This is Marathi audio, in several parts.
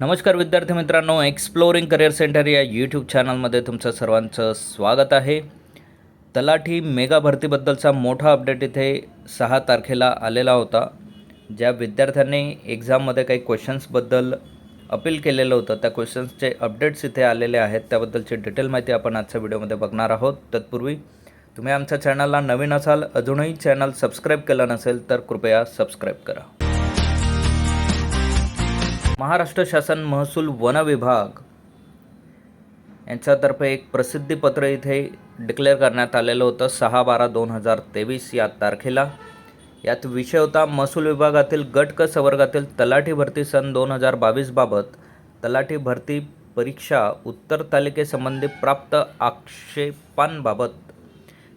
नमस्कार विद्यार्थी मित्रांनो एक्सप्लोरिंग करिअर सेंटर या यूट्यूब चॅनलमध्ये तुमचं सर्वांचं स्वागत आहे. तलाठी मेगा भरतीबद्दलचा मोठा अपडेट इथे सहा तारखेला आलेला होता. ज्या विद्यार्थ्यांनी एक्झाममध्ये काही क्वेश्चन्सबद्दल अपील केलेलं होतं त्या क्वेश्चन्सचे अपडेट्स इथे आलेले आहेत. त्याबद्दलची डिटेल माहिती आपण आजच्या व्हिडिओमध्ये बघणार आहोत. तत्पूर्वी तुम्ही आमच्या चॅनलला नवीन असाल अजूनही चॅनल सबस्क्राईब केलं नसेल तर कृपया सबस्क्राईब करा. महाराष्ट्र शासन महसूल वन विभाग यांच्यातर्फे एक प्रसिद्धीपत्र इथे डिक्लेअर करण्यात आलेलं होतं. सहा बारा दोन हजार तेवीस या तारखेला. यात विषय होता महसूल विभागातील गट क संवर्गातील तलाठी भरती सन दोन हजार बावीसबाबत तलाठी भरती परीक्षा उत्तर तालिकेसंबंधी प्राप्त आक्षेपांबाबत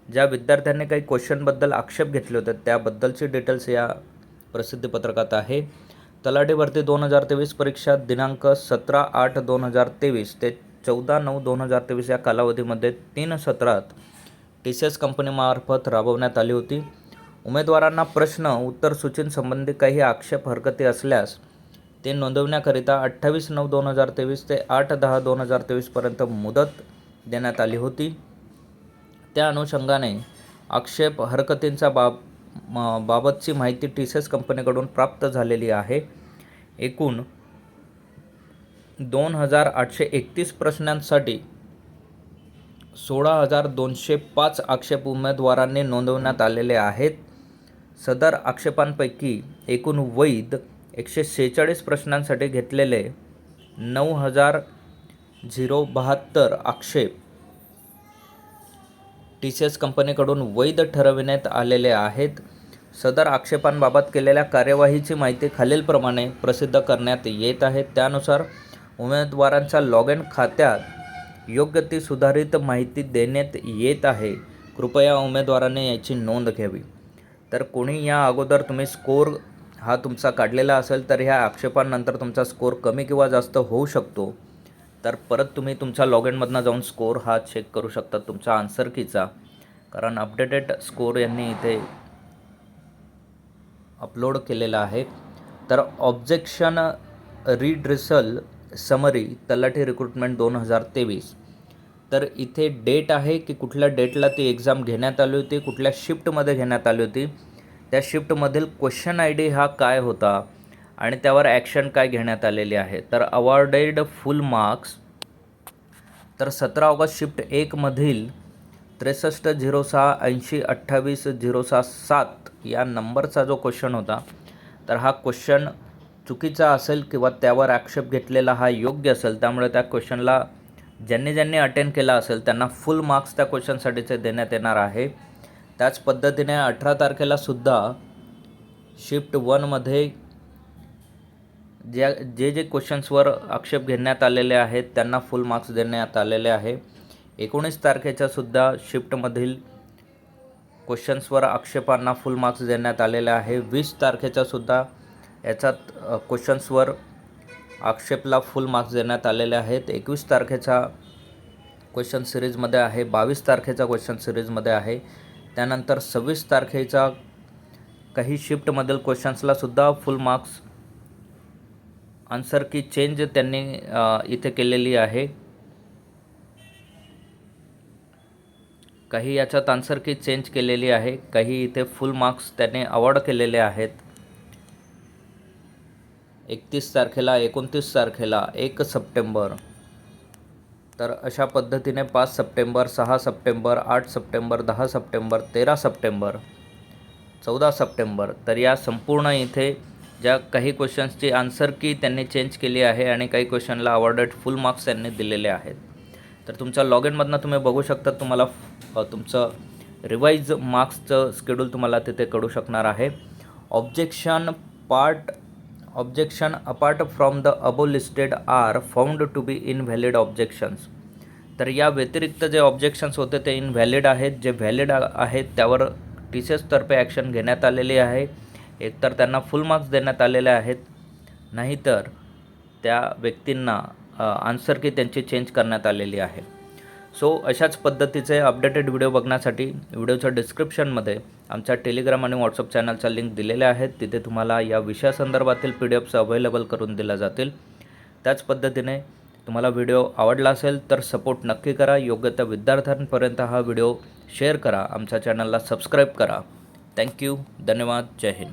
ज्या विद्यार्थ्यांनी काही क्वेश्चनबद्दल आक्षेप घेतले होते त्याबद्दलची डिटेल्स या प्रसिद्धीपत्रकात आहे. तलाठी भरती दोन हजार तेवीस परीक्षा दिनांक सतरा आठ दोन हजार तेवीस ते चौदा नऊ दोन हजार तेवीस या कालावधीमध्ये तीन सत्रात टी सी एस कंपनीमार्फत राबवण्यात आली होती. उमेदवारांना प्रश्न उत्तर सूचींसंबंधी काही आक्षेप हरकती असल्यास ते नोंदवण्याकरिता अठ्ठावीस नऊ दोन हजार तेवीस ते आठ दहा दोन हजार तेवीसपर्यंत मुदत देण्यात आली होती. त्या अनुषंगाने आक्षेप हरकतींचा बाब म- बाबतची माहिती टी सी एस कंपनीकडून प्राप्त झालेली आहे. एकूण दोन हजार आठशे एकतीस प्रश्नांसाठी सोळा हजार दोनशे पाच आक्षेप उमेदवारांनी नोंदवण्यात आलेले आहेत. सदर आक्षेपांपैकी एकूण वैध एकशे सेहेचाळीस प्रश्नांसाठी घेतलेले नऊ हजार झिरो बहात्तर आक्षेप टी सी एस कंपनीकडून वैध ठरविण्यात आलेले आहेत. सदर आक्षेपांबाबत केलेल्या कार्यवाहीची माहिती खालीलप्रमाणे प्रसिद्ध करण्यात येत आहे. त्यानुसार उमेदवारांच्या लॉग इन खात्यात योग्य ती सुधारित माहिती देण्यात येत आहे. कृपया उमेदवाराने याची नोंद घ्यावी. तर कोणी या अगोदर तुम्ही स्कोर हा तुमचा काढलेला असेल तर ह्या आक्षेपांनंतर तुमचा स्कोर कमी किंवा जास्त होऊ शकतो. तर परत तुम्ही तुमच्या लॉग इनमधनं जाऊन स्कोर हा चेक करू शकता तुमचा आन्सर कीचा. कारण अपडेटेड स्कोर यांनी इथे अपलोड केलेला आहे. तर objection redressal summary Talathi recruitment दोन हजार तेवीस. तर इथे डेट आहे की कुठल्या डेटला ती एक्झाम घेण्यात आली होती कुठल्या शिफ्टमध्ये घेण्यात आली होती. त्या शिफ्टमधील क्वेश्चन आय डी हा काय होता? आणि त्यावर ॲक्शन काय घेण्यात आलेली आहे? तर अवॉर्डेड फुल मार्क्स तर सतरा ऑगस्ट शिफ्ट एकमधील त्रेसष्ट झिरो सहा ऐंशी अठ्ठावीस झिरो सहा सात या नंबरचा जो क्वेश्चन होता तर हा क्वेश्चन चुकीचा असेल किंवा त्यावर आक्षेप घेतलेला हा योग्य असेल त्यामुळे त्या क्वेश्चनला ज्यांनी ज्यांनी अटेंड केला असेल त्यांना फुल मार्क्स त्या क्वेश्चनसाठीचे देण्यात येणार आहे. त्याच पद्धतीने अठरा तारखेला सुद्धा शिफ्ट वनमध्ये ज्या जे जे क्वेश्चन्सवर आक्षेप घेण्यात आलेले आहेत त्यांना फुल मार्क्स देण्यात आलेले आहे. एकोणीस तारखेच्या सुद्धा शिफ्टमधील क्वेश्चन्सवर आक्षेपांना फुल मार्क्स देण्यात आलेले आहे. वीस तारखेच्या सुद्धा याच्यात क्वेश्चन्सवर आक्षेपला फुल मार्क्स देण्यात आलेले आहेत. एकवीस तारखेच्या क्वेश्चन सिरीजमध्ये आहे बावीस तारखेचा क्वेश्चन सिरीजमध्ये आहे. त्यानंतर सव्वीस तारखेचा काही शिफ्टमधील क्वेश्चन्सला सुद्धा full marks answer key change त्यांनी इथे केलेली आहे. काही याच्यात आन्सर की चेंज केलेली आहे काही इथे फुल मार्क्स त्याने अवॉर्ड केलेले आहेत. एकतीस तारखेला एकोणतीस तारखेला एक सप्टेंबर. तर अशा पद्धतीने पाच सप्टेंबर सहा सप्टेंबर आठ सप्टेंबर दहा सप्टेंबर तेरा सप्टेंबर चौदा सप्टेंबर. तर या संपूर्ण इथे ज्या काही क्वेश्चन्सची आन्सर की त्यांनी चेंज केली आहे आणि काही क्वेश्चनला अवॉर्डेड फुल मार्क्स त्यांनी दिलेले आहेत. तर तुमच्या लॉग इनमधनं तुम्ही बघू शकता तुम्हाला तुमचं रिवाईज मार्क्सचं स्केड्यूल तुम्हाला तिथे कळू शकणार आहे. Objection part objection apart from the above listed are found to be invalid objections तर या व्यतिरिक्त जे ऑब्जेक्शन्स होते ते इनव्हॅलिड आहेत. जे व्हॅलिड आहेत त्यावर टी सी एसतर्फे ॲक्शन घेण्यात आलेली आहे. एकतर त्यांना फुल मार्क्स देण्यात आलेले आहेत. नाहीतर त्या व्यक्तींना आन्सर की त्यांची चेंज करण्यात आलेली आहे. सो अशाच पद्धतीचे अपडेटेड व्हिडिओ बघण्यासाठी व्हिडिओच्या डिस्क्रिप्शनमध्ये आमच्या टेलिग्राम आणि व्हॉट्सअप चॅनलचा लिंक दिलेल्या आहेत. तिथे तुम्हाला या विषयासंदर्भातील पी डी एफ्स अवेलेबल करून दिल्या जातील. त्याच पद्धतीने तुम्हाला व्हिडिओ आवडला असेल तर सपोर्ट नक्की करा. योग्य त्या विद्यार्थ्यांपर्यंत हा व्हिडिओ शेअर करा. आमच्या चॅनलला सबस्क्राईब करा. थँक्यू धन्यवाद. जय हिंद.